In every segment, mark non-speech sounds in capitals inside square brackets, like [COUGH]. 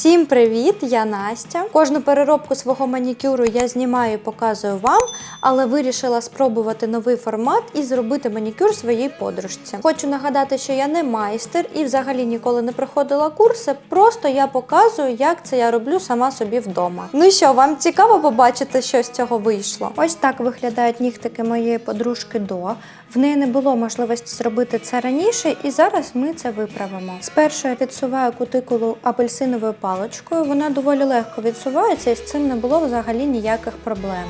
Всім привіт! Я Настя. Кожну переробку свого манікюру я знімаю і показую вам, але вирішила спробувати новий формат і зробити манікюр своїй подружці. Хочу нагадати, що я не майстер і взагалі ніколи не проходила курси. Просто я показую, як це я роблю сама собі вдома. Ну що, вам цікаво побачити, що з цього вийшло? Ось так виглядають нігтики моєї подружки до. В неї не було можливості зробити це раніше, і зараз ми це виправимо. Спершу я відсуваю кутикулу апельсиновою паличкою. Вона доволі легко відсувається, і з цим не було взагалі ніяких проблем.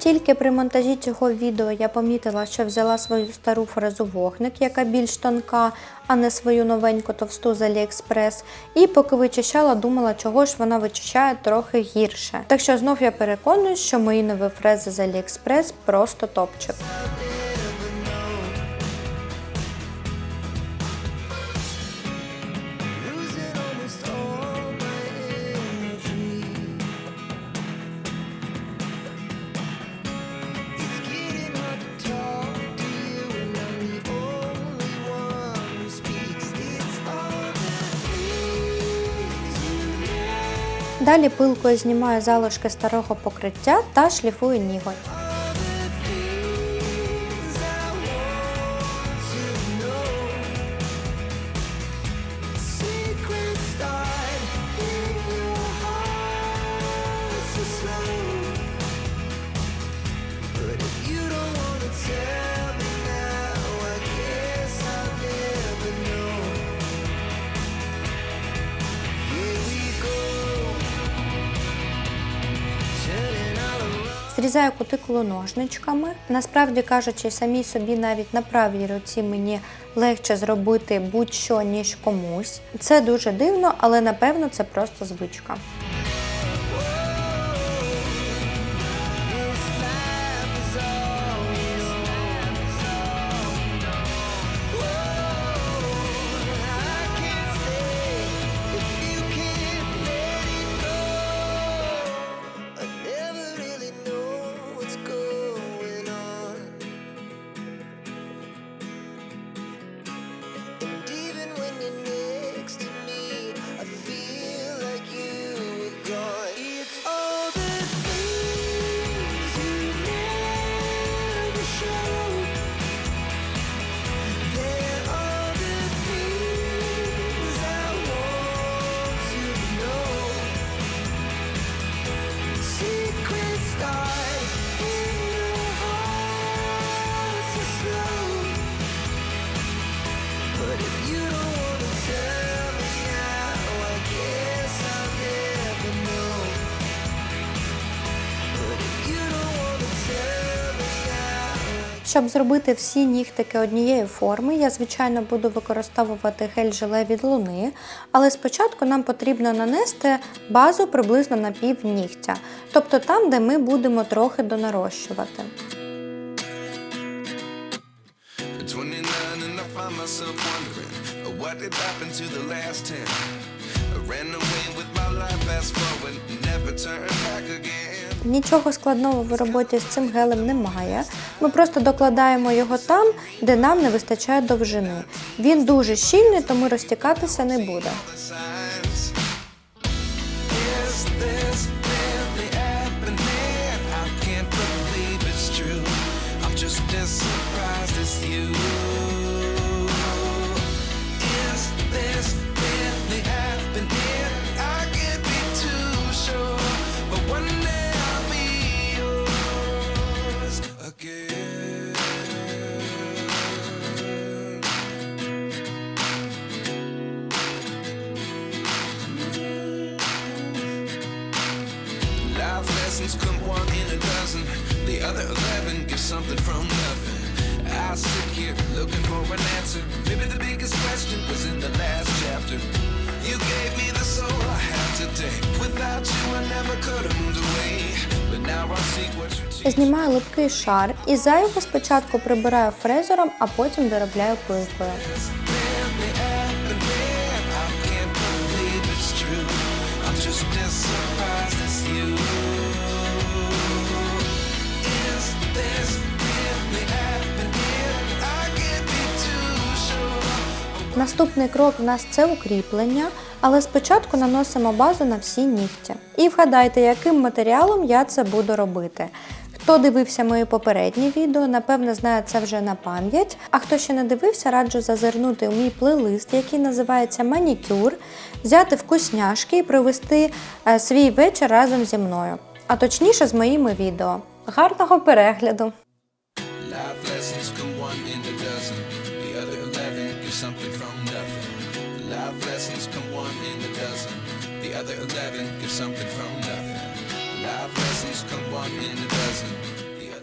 Тільки при монтажі цього відео я помітила, що взяла свою стару фрезу вогник, яка більш тонка, а не свою новеньку товсту з Aliexpress. І поки вичищала, думала, чого ж вона вичищає трохи гірше. Так що знов я переконуюсь, що мої нові фрези з Aliexpress просто топчик. Далі пилкою знімаю залишки старого покриття та шліфую ніготь. Зрізаю кутикулу ножничками. Насправді кажучи, самій собі навіть на правій руці мені легше зробити будь-що, ніж комусь. Це дуже дивно, але напевно це просто звичка. Щоб зробити всі нігтики однієї форми, я звичайно буду використовувати гель-желе від луни, але спочатку нам потрібно нанести базу приблизно на пів нігтя, тобто там, де ми будемо трохи донарощувати. At 29 and I find myself wondering what did happen to the last 10. I ran away with my life, fast forward, never turn. Нічого складного в роботі з цим гелем немає. Ми просто докладаємо його там, де нам не вистачає довжини. Він дуже щільний, тому розтікатися не буде. An answer. Maybe the biggest question was in the last chapter. You gave me the soul I have today. Without you, I never could have moved away. But now I see what you teach. Знімаю липкий шар і зайве спочатку прибираю фрезером, а потім доробляю пилкою. Just as surprised as you. Is this Наступний крок в нас це укріплення, але спочатку наносимо базу на всі нігті. І вгадайте, яким матеріалом я це буду робити. Хто дивився мої попередні відео, напевне, знає це вже на пам'ять. А хто ще не дивився, раджу зазирнути у мій плейлист, який називається Манікюр, взяти вкусняшки і провести е, свій вечір разом зі мною, а точніше з моїми відео. Гарного перегляду! Other eleven give something from nothing. Life lessons come one in a dozen.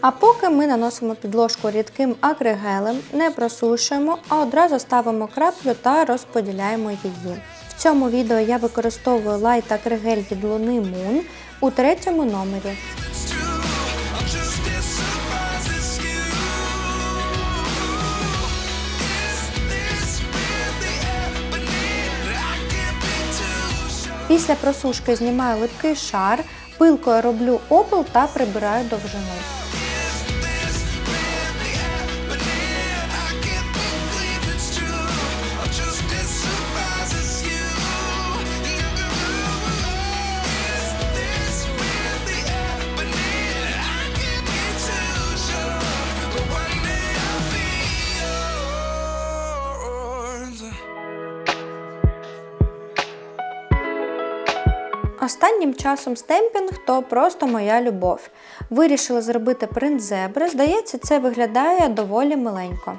А поки ми наносимо підложку рідким акригелем, не просушуємо, а одразу ставимо краплю та розподіляємо її. В цьому відео я використовую лайт акригель від Луни Moon у третьому номері. Після просушки знімаю липкий шар, пилкою роблю опил та прибираю довжину. Останнім часом стемпінг то просто моя любов. Вирішила зробити принт зебри. Здається, це виглядає доволі миленько.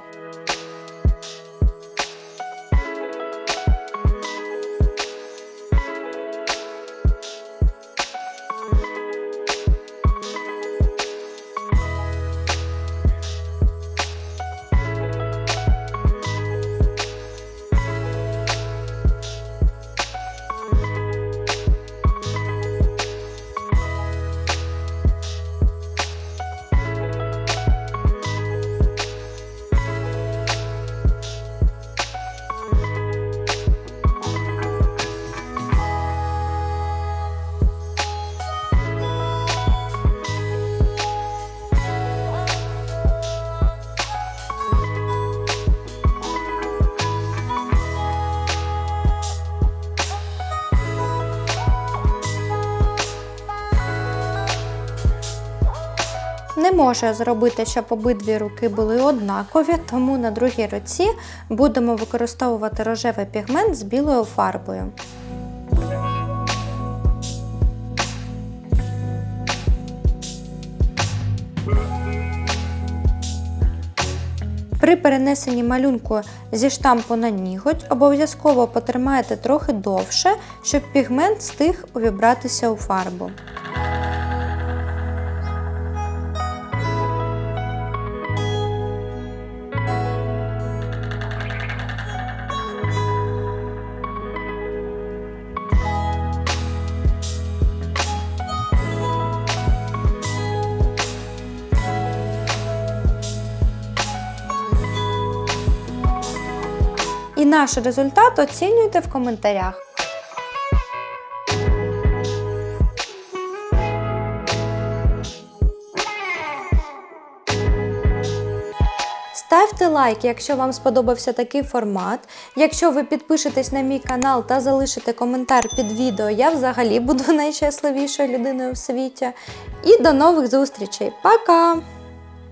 Я зробити, щоб обидві руки були однакові, тому на другій руці будемо використовувати рожевий пігмент з білою фарбою. При перенесенні малюнку зі штампу на ніготь обов'язково потримайте трохи довше, щоб пігмент встиг увібратися у фарбу. І наш результат оцінюйте в коментарях. Ставте лайк, якщо вам сподобався такий формат. Якщо ви підпишетесь на мій канал та залишите коментар під відео, я взагалі буду [LAUGHS] найщасливішою людиною в світі. І до нових зустрічей. Пока!